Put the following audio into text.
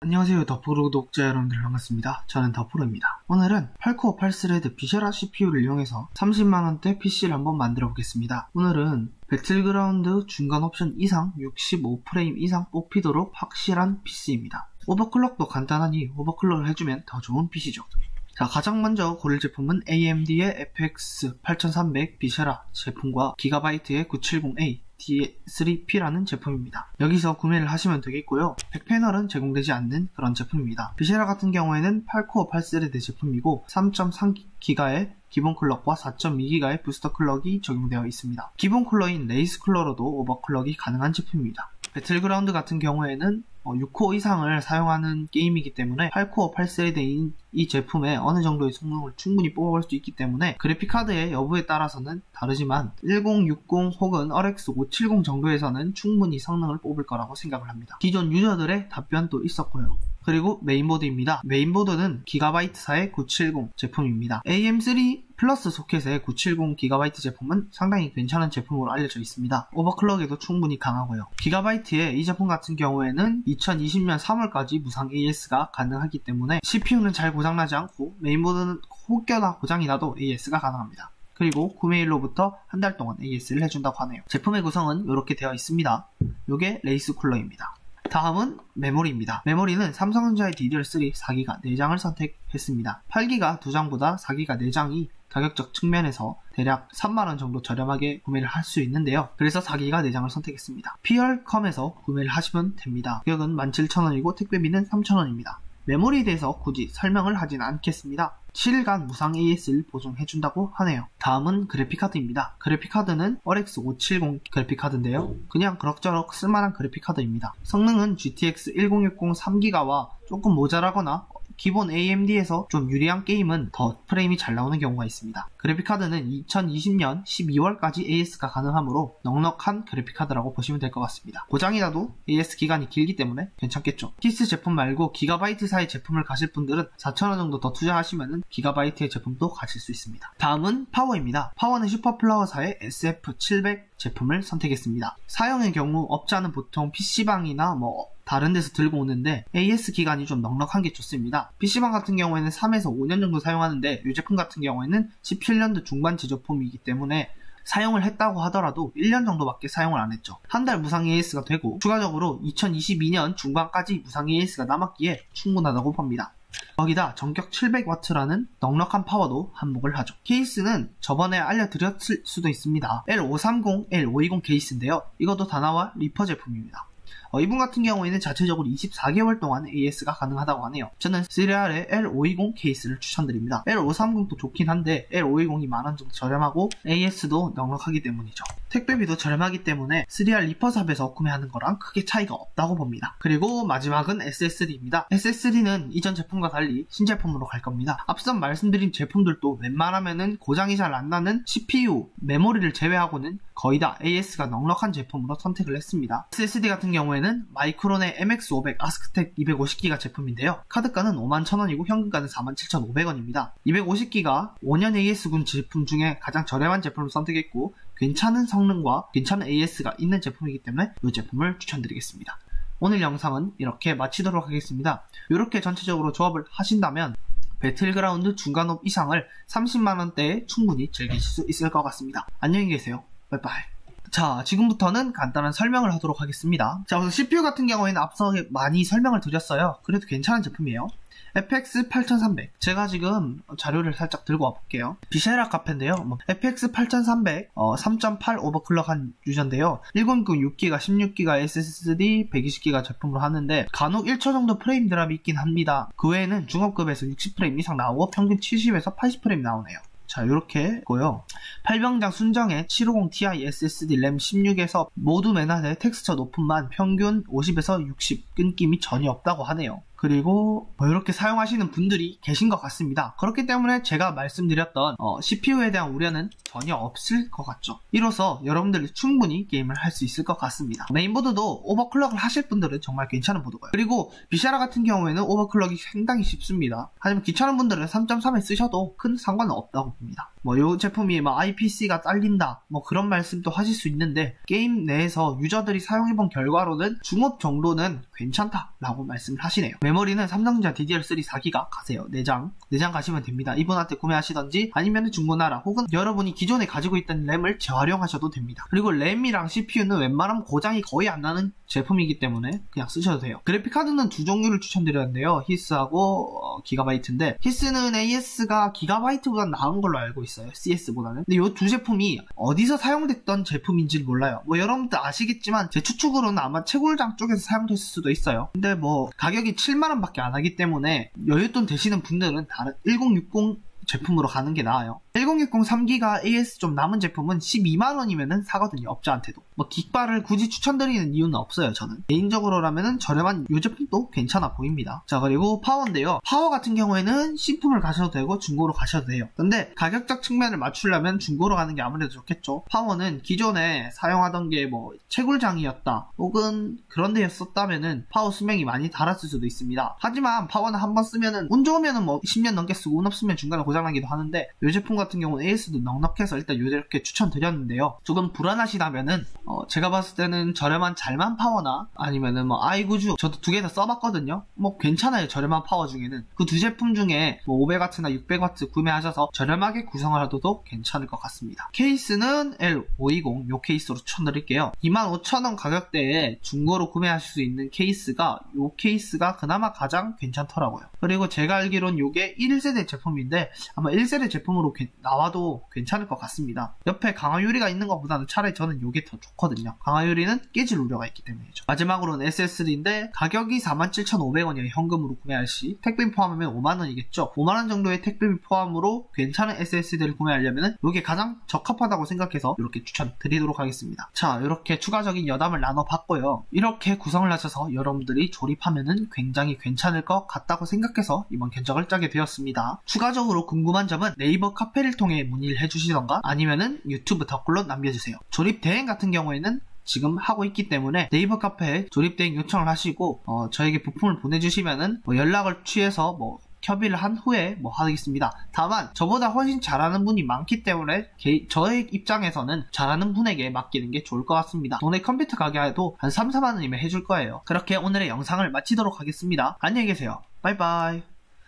안녕하세요 더프로 구독자 여러분들 반갑습니다. 저는 더프로입니다. 오늘은 8코어 8스레드 비셔라 CPU를 이용해서 30만원대 PC를 한번 만들어 보겠습니다. 오늘은 배틀그라운드 중간 옵션 이상 65프레임 이상 뽑히도록 확실한 PC입니다. 오버클럭도 간단하니 오버클럭을 해주면 더 좋은 PC죠. 자, 가장 먼저 고를 제품은 AMD의 FX 8300 비셔라 제품과 기가바이트의 970A D3P라는 제품입니다. 여기서 구매를 하시면 되겠고요. 백패널은 제공되지 않는 그런 제품입니다. 비쉐라 같은 경우에는 8코어 8스레드 제품이고 3.3기가의 기본 클럭과 4.2기가의 부스터 클럭이 적용되어 있습니다. 기본 쿨러인 레이스 쿨러로도 오버클럭이 가능한 제품입니다. 배틀그라운드 같은 경우에는 6코어 어, 이상을 사용하는 게임이기 때문에 8코어 8세대인 이 제품에 어느 정도의 성능을 충분히 뽑아볼 수 있기 때문에 그래픽카드의 여부에 따라서는 다르지만 1060 혹은 RX 570 정도에서는 충분히 성능을 뽑을 거라고 생각을 합니다. 기존 유저들의 답변도 있었고요. 그리고 메인보드입니다. 메인보드는 기가바이트사의 970 제품입니다. AM3 플러스 소켓의 970GB 제품은 상당히 괜찮은 제품으로 알려져 있습니다. 오버클럭에도 충분히 강하고요. 기가바이트의 이 제품 같은 경우에는 2020년 3월까지 무상 AS가 가능하기 때문에 CPU는 잘 고장 나지 않고 메인보드는 혹여나 고장이 나도 AS가 가능합니다. 그리고 구매일로부터 한 달 동안 AS를 해준다고 하네요. 제품의 구성은 이렇게 되어 있습니다. 이게 레이스 쿨러입니다. 다음은 메모리입니다. 메모리는 삼성전자의 DDR3 4기가 4장을 선택했습니다. 8기가 2장보다 4기가 4장이 가격적 측면에서 대략 3만원 정도 저렴하게 구매를 할 수 있는데요. 그래서 4기가 4장을 선택했습니다. PR컴에서 구매를 하시면 됩니다. 가격은 17,000원이고 택배비는 3,000원입니다. 메모리에 대해서 굳이 설명을 하진 않겠습니다. 7일간 무상 AS를 보증해준다고 하네요. 다음은 그래픽카드입니다. 그래픽카드는 RX 570 그래픽카드인데요. 그냥 그럭저럭 쓸만한 그래픽카드입니다. 성능은 GTX 1060 3기가와 조금 모자라거나 기본 AMD에서 좀 유리한 게임은 더 프레임이 잘 나오는 경우가 있습니다. 그래픽카드는 2020년 12월까지 AS가 가능하므로 넉넉한 그래픽카드라고 보시면 될 것 같습니다. 고장이 나도 AS 기간이 길기 때문에 괜찮겠죠. 키스 제품 말고 기가바이트사의 제품을 가실 분들은 4,000원 정도 더 투자하시면 기가바이트의 제품도 가실 수 있습니다. 다음은 파워입니다. 파워는 슈퍼플라워사의 SF700 제품을 선택했습니다. 사용의 경우 업자는 보통 PC방이나 뭐 다른 데서 들고 오는데 AS 기간이 좀 넉넉한 게 좋습니다. PC방 같은 경우에는 3에서 5년 정도 사용하는데 이 제품 같은 경우에는 17 년도 중반 제조품이기 때문에 사용을 했다고 하더라도 1년 정도밖에 사용을 안 했죠. 한 달 무상 AS가 되고 추가적으로 2022년 중반까지 무상 AS가 남았기에 충분하다고 봅니다. 거기다 전격 700W라는 넉넉한 파워도 한몫을 하죠. 케이스는 저번에 알려드렸을 수도 있습니다. L530, L520 케이스인데요. 이것도 다나와 리퍼 제품입니다. 어, 이분 같은 경우에는 자체적으로 24개월 동안 AS가 가능하다고 하네요. 저는 시리알의 L520 케이스를 추천드립니다. L530도 좋긴 한데 L520이 만원 정도 저렴하고 AS도 넉넉하기 때문이죠. 택배비도 저렴하기 때문에 3R 리퍼샵에서 구매하는 거랑 크게 차이가 없다고 봅니다. 그리고 마지막은 SSD입니다. SSD는 이전 제품과 달리 신제품으로 갈 겁니다. 앞선 말씀드린 제품들도 웬만하면은 고장이 잘 안 나는 CPU, 메모리를 제외하고는 거의 다 AS가 넉넉한 제품으로 선택을 했습니다. SSD 같은 경우에는 마이크론의 MX500 아스크텍 250기가 제품인데요. 카드가는 51,000원이고 현금가는 47,500원입니다. 250기가 5년 AS군 제품 중에 가장 저렴한 제품을 선택했고 괜찮은 성능과 괜찮은 AS가 있는 제품이기 때문에 이 제품을 추천드리겠습니다. 오늘 영상은 이렇게 마치도록 하겠습니다. 이렇게 전체적으로 조합을 하신다면 배틀그라운드 중간업 이상을 30만원대에 충분히 즐기실 수 있을 것 같습니다. 안녕히 계세요. 빠이빠이. 자, 지금부터는 간단한 설명을 하도록 하겠습니다. 자, 우선 CPU 같은 경우에는 앞서 많이 설명을 드렸어요. 그래도 괜찮은 제품이에요. FX 8300 제가 지금 자료를 살짝 들고 와볼게요 비쉐라 카페인데요 뭐, FX 8300 어, 3.8 오버클럭한 유저인데요 1096기가 16기가 SSD 120기가 제품으로 하는데 간혹 1초 정도 프레임 드랍이 있긴 합니다 그 외에는 중업급에서 60프레임 이상 나오고 평균 70에서 80프레임 나오네요 자, 이렇게 있고요. 8병장 순정의 750ti SSD 램 16에서 모두 맨하의 텍스처 높음만 평균 50에서 60 끊김이 전혀 없다고 하네요. 그리고 뭐 이렇게 사용하시는 분들이 계신 것 같습니다. 그렇기 때문에 제가 말씀드렸던 어, CPU에 대한 우려는 전혀 없을 것 같죠. 이로써 여러분들이 충분히 게임을 할 수 있을 것 같습니다. 메인보드도 오버클럭을 하실 분들은 정말 괜찮은 보드고요. 그리고 비샤라 같은 경우에는 오버클럭이 상당히 쉽습니다. 하지만 귀찮은 분들은 3.3에 쓰셔도 큰 상관은 없다고 봅니다. 뭐이 제품이 막 IPC가 딸린다 뭐 그런 말씀도 하실 수 있는데 게임 내에서 유저들이 사용해본 결과로는 중업 정도는 괜찮다라고 말씀을 하시네요. 메모리는 삼성전자 DDR3 4기가 가세요. 내장 내장 가시면 됩니다. 이분한테 구매하시던지 아니면 중고나라 혹은 여러분이 기존에 가지고 있던 램을 재활용하셔도 됩니다. 그리고 램이랑 CPU는 웬만하면 고장이 거의 안 나는 제품이기 때문에 그냥 쓰셔도 돼요. 그래픽 카드는 두 종류를 추천드렸는데요. 히스하고 어, 기가바이트인데 히스는 AS가 기가바이트보다 나은 걸로 알고 있어요. CS보다는. 근데 이 두 제품이 어디서 사용됐던 제품인지 몰라요. 뭐 여러분들 아시겠지만 제 추측으로는 아마 채굴장 쪽에서 사용됐을 수도 있어요. 근데 뭐 가격이 7만 원밖에 안 하기 때문에 여윳돈 되시는 분들은 다른 1060 제품으로 가는 게 나아요. 1060 3기가 AS 좀 남은 제품은 12만원이면은 사거든요, 업자한테도. 뭐, 긱바를 굳이 추천드리는 이유는 없어요, 저는. 개인적으로라면은 저렴한 이 제품도 괜찮아 보입니다. 자, 그리고 파워인데요. 파워 같은 경우에는 신품을 가셔도 되고 중고로 가셔도 돼요. 근데 가격적 측면을 맞추려면 중고로 가는 게 아무래도 좋겠죠. 파워는 기존에 사용하던 게 뭐, 채굴장이었다, 혹은 그런 데였었다면은 파워 수명이 많이 달았을 수도 있습니다. 하지만 파워는 한번 쓰면은, 운 좋으면은 뭐, 10년 넘게 쓰고, 운 없으면 중간에 고장 나기도 하는데, 이 제품 같은 경우는 AS도 넉넉해서 일단 이렇게 추천드렸는데요. 조금 불안하시다면은 어, 제가 봤을 때는 저렴한 잘만 파워나 아니면은 뭐 아이구주 저도 두 개 다 써봤거든요. 뭐 괜찮아요 저렴한 파워 중에는 그 두 제품 중에 뭐 500W나 600W 구매하셔서 저렴하게 구성을 하셔도 괜찮을 것 같습니다. 케이스는 L520 요 케이스로 추천드릴게요. 25,000원 가격대에 중고로 구매하실 수 있는 케이스가 요 케이스가 그나마 가장 괜찮더라고요. 그리고 제가 알기론 요게 1세대 제품인데 아마 1세대 제품으로 나와도 괜찮을 것 같습니다. 옆에 강화유리가 있는 것보다는 차라리 저는 이게 더 좋거든요. 강화유리는 깨질 우려가 있기 때문이죠. 마지막으로는 SSD인데 가격이 47,500원이에요. 현금으로 구매할 시. 택배 포함하면 5만원이겠죠. 5만원 정도의 택배 포함으로 괜찮은 SSD를 구매하려면 이게 가장 적합하다고 생각해서 이렇게 추천드리도록 하겠습니다. 자, 이렇게 추가적인 여담을 나눠봤고요. 이렇게 구성을 하셔서 여러분들이 조립하면 굉장히 괜찮을 것 같다고 생각해서 이번 견적을 짜게 되었습니다. 추가적으로 궁금한 점은 네이버 카페를 통해 문의를 해주시던가 아니면은 유튜브 댓글로 남겨주세요. 조립 대행 같은 경우에는 지금 하고 있기 때문에 네이버 카페에 조립 대행 요청을 하시고 어, 저에게 부품을 보내주시면은 뭐 연락을 취해서 뭐 협의를 한 후에 뭐 하겠습니다. 다만 저보다 훨씬 잘하는 분이 많기 때문에 개, 저의 입장에서는 잘하는 분에게 맡기는 게 좋을 것 같습니다. 돈의 컴퓨터 가게에도 한 3, 4만 원이면 해줄 거예요. 그렇게 오늘의 영상을 마치도록 하겠습니다. 안녕히 계세요. 바이바이.